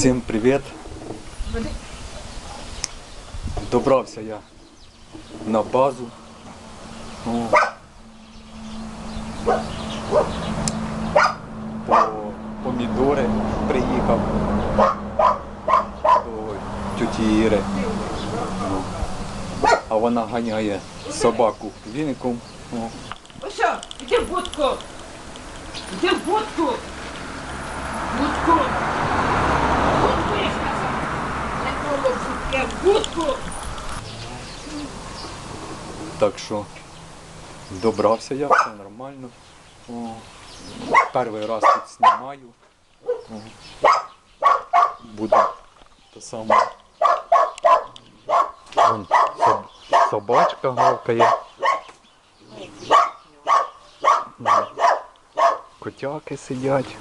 Всім привіт. Добрався я на базу. О. По помідори приїхав до тюті Іри. Ну. А вона ганяє собаку віником. О. Ось, іди в будку. Іди в. Будку. Будку, я сказав. Не коло будки, в будку. Так що добрався я, все нормально. О, перший раз тут знімаю. Буде те саме. Вон соб- собачка гавкає. Котяки сидять.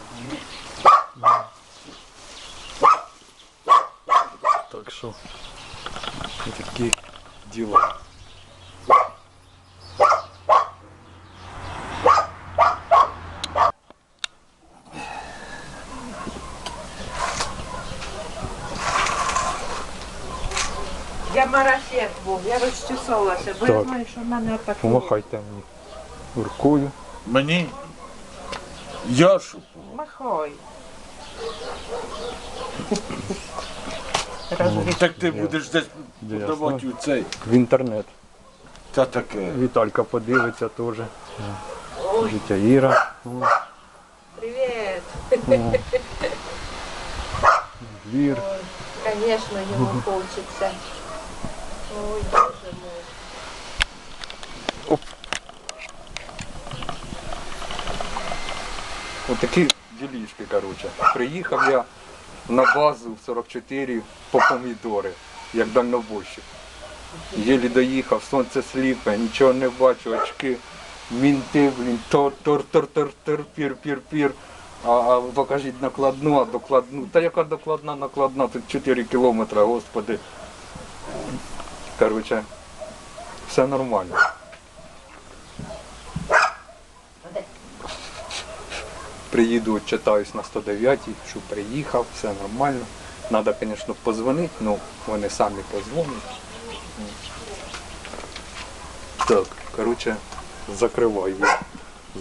Так що такі діла. Марафет був, я розчесалася, бо Так. я знаю, що в мене отак. Помахайте мені рукою. Мені? Яшу. Махай. Так ти будеш десь Ясно. подавати у цей. В інтернет. Та таке. Віталька подивиться теж. Життя Іра. О, Привіт. о. Двір. Звісно, йому хочеться. Ой, боже мой. Отакі ділішки, коротше. Приїхав я на базу в 44 по помідори, як дальнобойщик. Єлі доїхав, сонце сліпе, нічого не бачу, очки, мінти, блін, тор тор тор тор тор пір пір пір. А, а покажіть накладну, а докладну. Та яка докладна, накладна, тут 4 кілометри, господи. Коротше, все нормально. Приїду, отчитаюсь на 109, що приїхав, все нормально. Треба, звісно, позвонити, ну вони самі позвонять. Так, коротше, закриваю.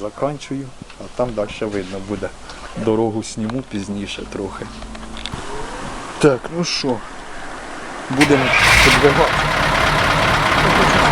Заканчую, а там далі видно буде. Дорогу сніму пізніше трохи. Так, ну що, будемо підбивати.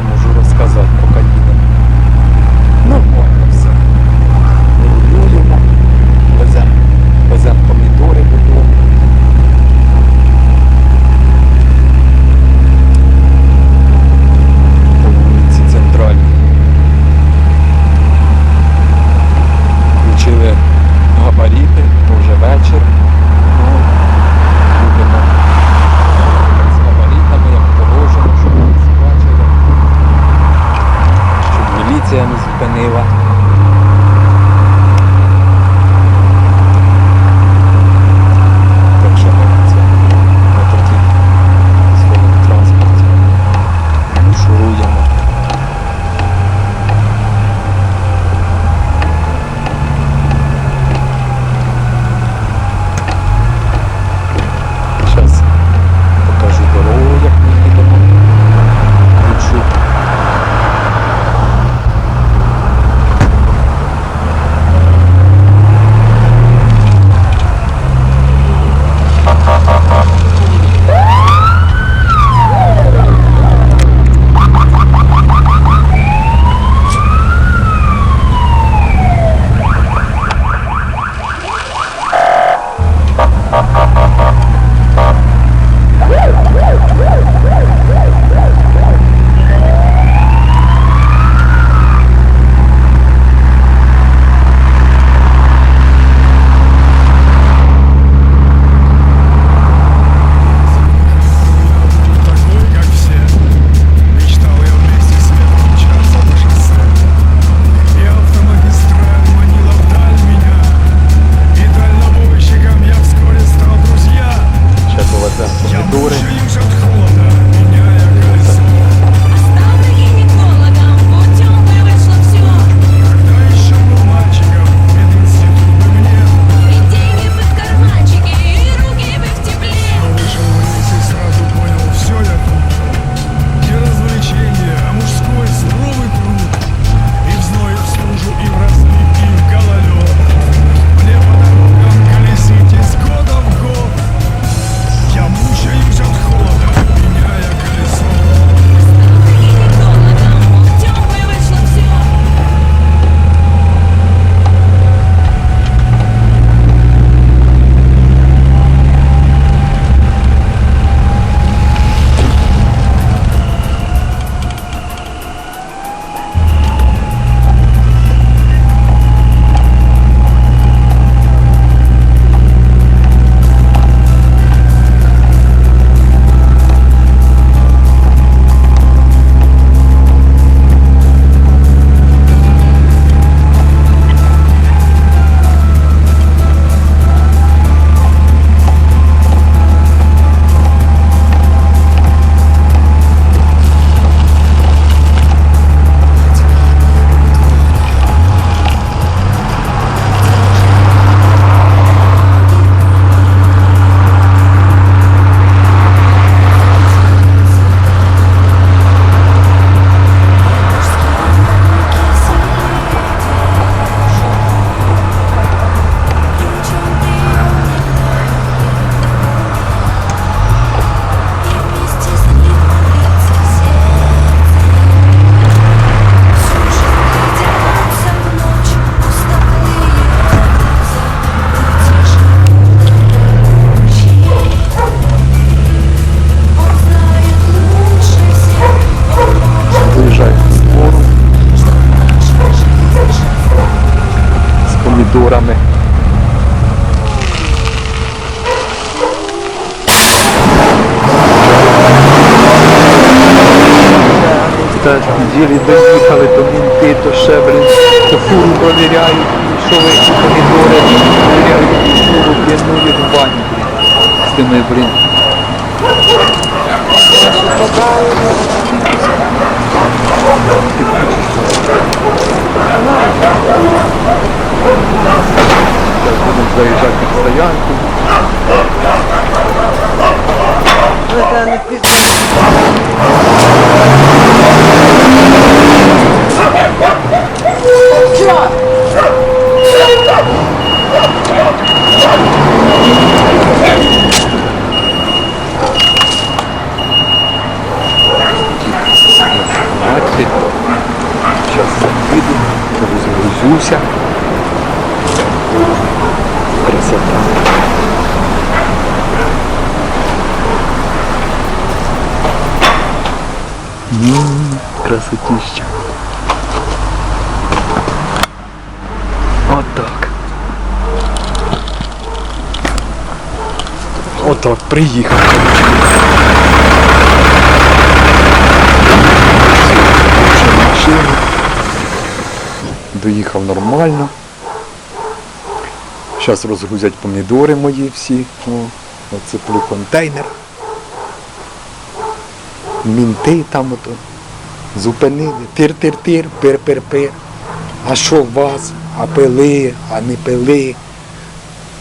я можу розказати, anos, Ipanema, то ще, блін, то фуру провіряють, що ви ці помідори, провіряють фуру, ну в бані, з тими, блін. Зараз будемо заїжджати на стоянку. Мати. Зараз заїду, розгрузюся. Красота. М, Красотища. Отак. Отак, приїхав. Доїхав нормально. Зараз розгрузять помідори мої всі. О, оцеплю контейнер. Мінти там ото. Зупинили. Тир-тир-тир, пир-пир-пир. А що у вас? А пили, а не пили.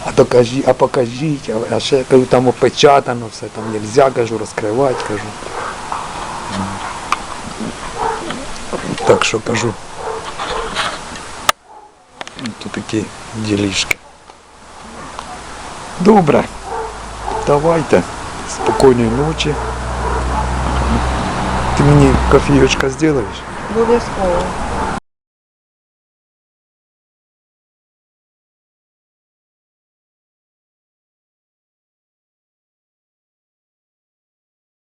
А докажіть, а покажіть, а, ще кажу, там опечатано все, там нельзя, кажу, розкривати, кажу. Так що кажу. Тут такі ділішки. Добре. Давайте. Спокійної ночі. Ти мені кофійочка зробиш? Обов'язково.